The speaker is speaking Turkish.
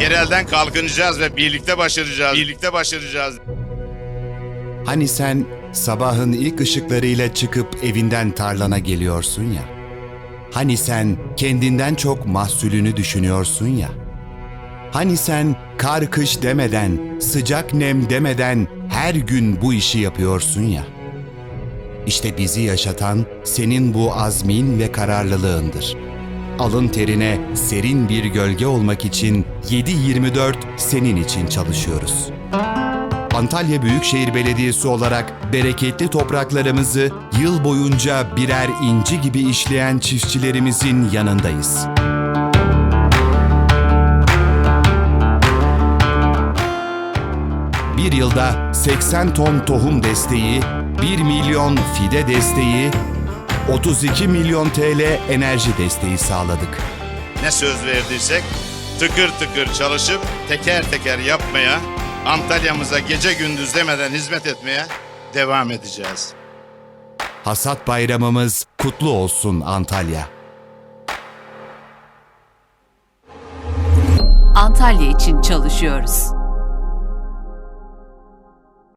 Yerelden kalkınacağız ve birlikte başaracağız. Birlikte başaracağız. Hani sen sabahın ilk ışıklarıyla çıkıp evinden tarlana geliyorsun ya. Hani sen kendinden çok mahsulünü düşünüyorsun ya. Hani sen kar kış demeden, sıcak nem demeden her gün bu işi yapıyorsun ya. İşte bizi yaşatan senin bu azmin ve kararlılığındır. Alın terine serin bir gölge olmak için 7-24 senin için çalışıyoruz. Antalya Büyükşehir Belediyesi olarak bereketli topraklarımızı yıl boyunca birer inci gibi işleyen çiftçilerimizin yanındayız. Bir yılda 80 ton tohum desteği, 1 milyon fide desteği, 32 milyon TL enerji desteği sağladık. Ne söz verdiysek tıkır tıkır çalışıp teker teker yapmaya, Antalya'mıza gece gündüz demeden hizmet etmeye devam edeceğiz. Hasat bayramımız kutlu olsun Antalya. Antalya için çalışıyoruz.